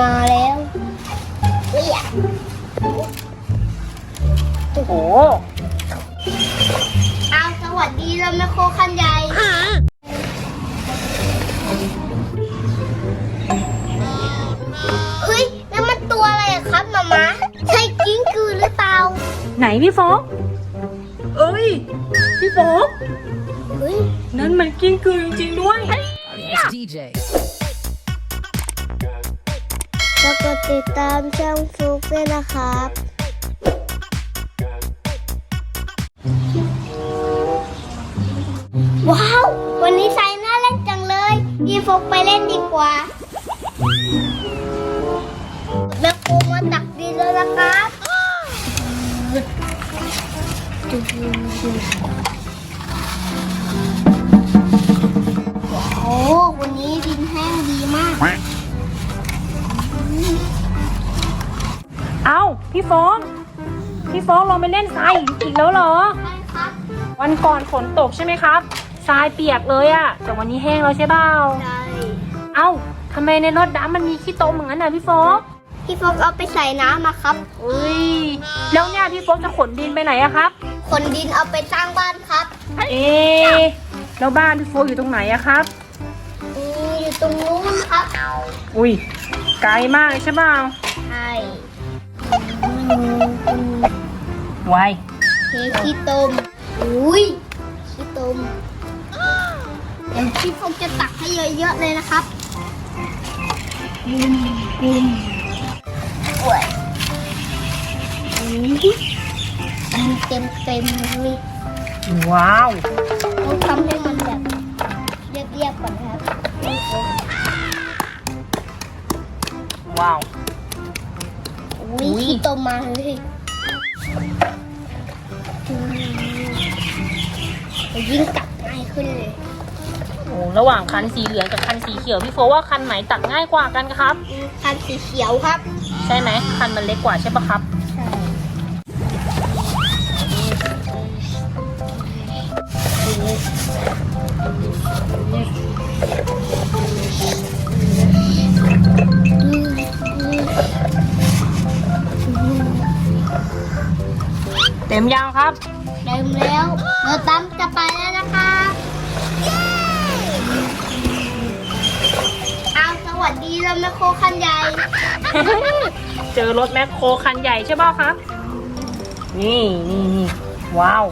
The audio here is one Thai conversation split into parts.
มาแล้วเฮ้ยโอ้โหเอาสวัสดีเราแม่โคคันใหญ่เฮ้ยแล้วมันตัวอะไรอะครับมามาใช่กิ้งกือหรือเปล่าไหนพี่โฟกเอ้ย พี่โฟกเฮ้ย นั่นมันกิ้งกือจริงๆด้วย It's DJ. แล้วก็ติดตามช่องฟลุกด้วยนะครับว้าว วันนี้ไซน่าเล่นจังเลยพี่ฟกไปเล่นดีกว่าแม่ครูมาตักดินแล้วนะครับโอ้วันนี้ดินแห้งดีมาก เอ้าพี่โฟกพี่โฟกลองไปเล่นทรายอีกแล้วเหรอใช่ครับวันก่อนฝนตกใช่ไหมครับทรายเปียกเลยอะแต่วันนี้แห้งแล้วใช่เปล่าใช่เอ้าทำไมในรถดำมันมีขี้ตมเหมือนกันน่ะพี่โฟกพี่ฟกเอาไปใส่น้ำมาครับ อุ้ยแล้วเนี่ยพี่โฟกจะขนดินไปไหนอะครับ ขนดินเอาไปสร้างบ้านครับเอ๊ะแล้วบ้านพี่โฟกอยู่ตรงไหนอะครับอืมอยู่ตรงนู้นครับ อุ้ยไกลมากเลยใช่เปล่าใช่ ไวเทขี้ตมอุ้ยขี้ตมเดี๋ยวพี่ฟกจะตักให้เยอะๆเลยนะครับบุมบุมโอ้ยอุ้ยมันเต็มเต็มๆเลยว้าวต้องทำให้มันแบบเรียบๆก่อนนะครับพี่ฟกว้าว อุ้ยอุ๊ยขี้ตมมาเลยอืมยิ่งตักง่ายขึ้นเลยโอ้ระหว่างคันสีเหลืองกับคันสีเขียวพี่โฟว่าคันไหนตักง่ายกว่ากันครับ คันสีเขียวครับ ใช่ไหมคันมันเล็กกว่าใช่ปะครับใช่อื เต็มยังครับ เต็มแล้วเราตั้มจะไปแล้วนะคะเอาสวัสดีเราแม่โคคันใหญ่ เจอรถแมคโครคันใหญ่ใช่ป่ะครับ นี่นี่นี่ว้าว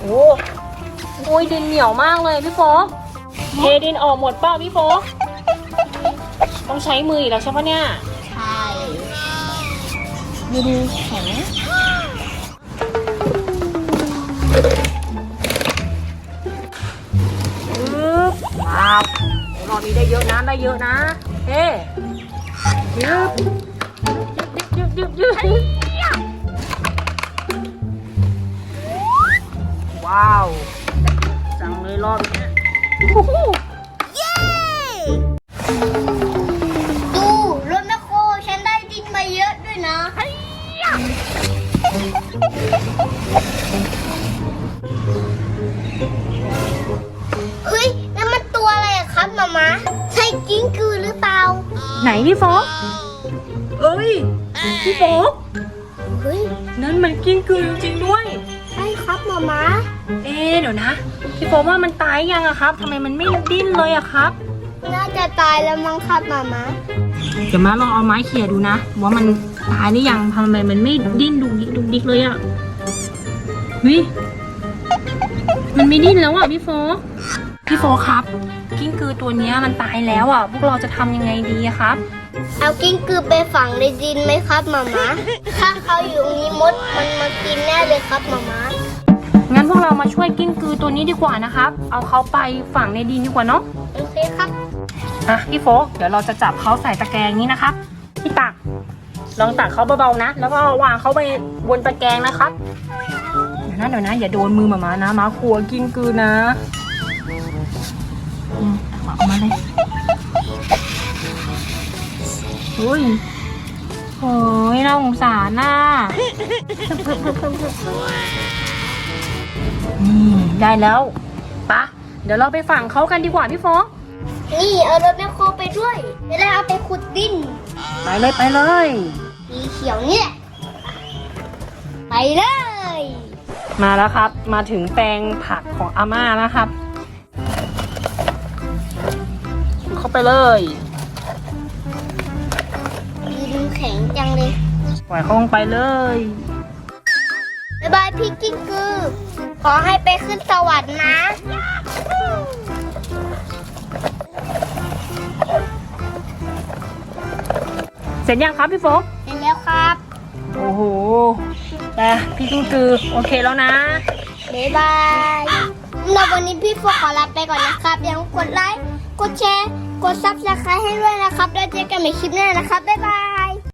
โอ้โอ้ยดินเหนียวมากเลยพี่โฟกเทดินออกหมดเปล่าพี่โฟกต้องใช้มืออีกแล้วใช่ปะเนี่ย ใช่ดินแข็ง บรอบนี้ได้เยอะนะ ได้เยอะนะเฮ้ยึบยึบยึบยึบยึบว้าวจังเลยรอบนี้ย พี่โฟกเอ้ย พี่โฟกเฮ้ยนั่นมันกิ้งกือจริงๆด้วย ใช่ครับมามาเอ๊ะเดี๋ยวนะ พี่โฟกว่ามันตายยังอะครับทำไมมันไม่ดิ้นเลยอะครับ น่าจะตายแล้วมั้งครับมามาเดี๋ยวมาลองเอาไม้เขี่ยดูนะ ว่ามันตายหรือยังทำไมมันไม่ดิ้นดุกดิกดุกดิกเลยอะวิมันไม่ดิ้นแล้วอะพี่โฟกพี่โฟกครับ กิ้งกือตัวเนี้ยมันตายแล้วอะพวกเราจะทำยังไงดีอะครับ เอากิ้งกือไปฝังในดินไหมครับมามาถ้าเขาอยู่ตรงนี้มดมันมากินแน่เลยครับมามางั้นพวกเรามาช่วยกิ้งกือตัวนี้ดีกว่านะครับ เอาเขาไปฝังในดินดีกว่าเนาะโอเคครับอะพี่โฟกเดี๋ยวเราจะจับเขาใส่ตะแกรงนี้นะครับพี่ตักลองตักเขาเบาๆนะ แล้วก็วางเขาไปบนตะแกรงนะครับเดี๋ยวนะเดี๋ยวนะ อย่าโดนมือหมามานะหมาขัวกิ้งกือนะอืมเอาออกมาเลย อุ้ยโอ้ยน่าสงสารน่ะนี่ได้แล้วปะเดี๋ยวเราไปฝังเขากันดีกว่าพี่โฟกนี่เอารถแมคโครไปด้วยจะได้เอาไปขุดดิน ไปเลยไปเลยสีเขียวนี่แหละไปเลย มาแล้วครับ มาถึงแปลงผักของอาม่านะครับ เข้าไปเลย ปล่อยเขาลงไปเลย บ๊ายบายพี่กิ้งกือ ขอให้ไปขึ้นสวรรค์นะ เสร็จยังครับพี่โฟกเสร็จแล้วครับ โอ้โหแต่พี่กุ้งกือโอเคแล้วนะ บ๊ายบายสำหรับวันนี้พี่โฟขอลาไปก่อนนะครับ อย่าลืมกดไลค์ กดแชร์ กดซับสไครต์ให้ด้วยนะครับ แล้วเจอกันใหม่คลิปหน้านะครับ บ๊ายบาย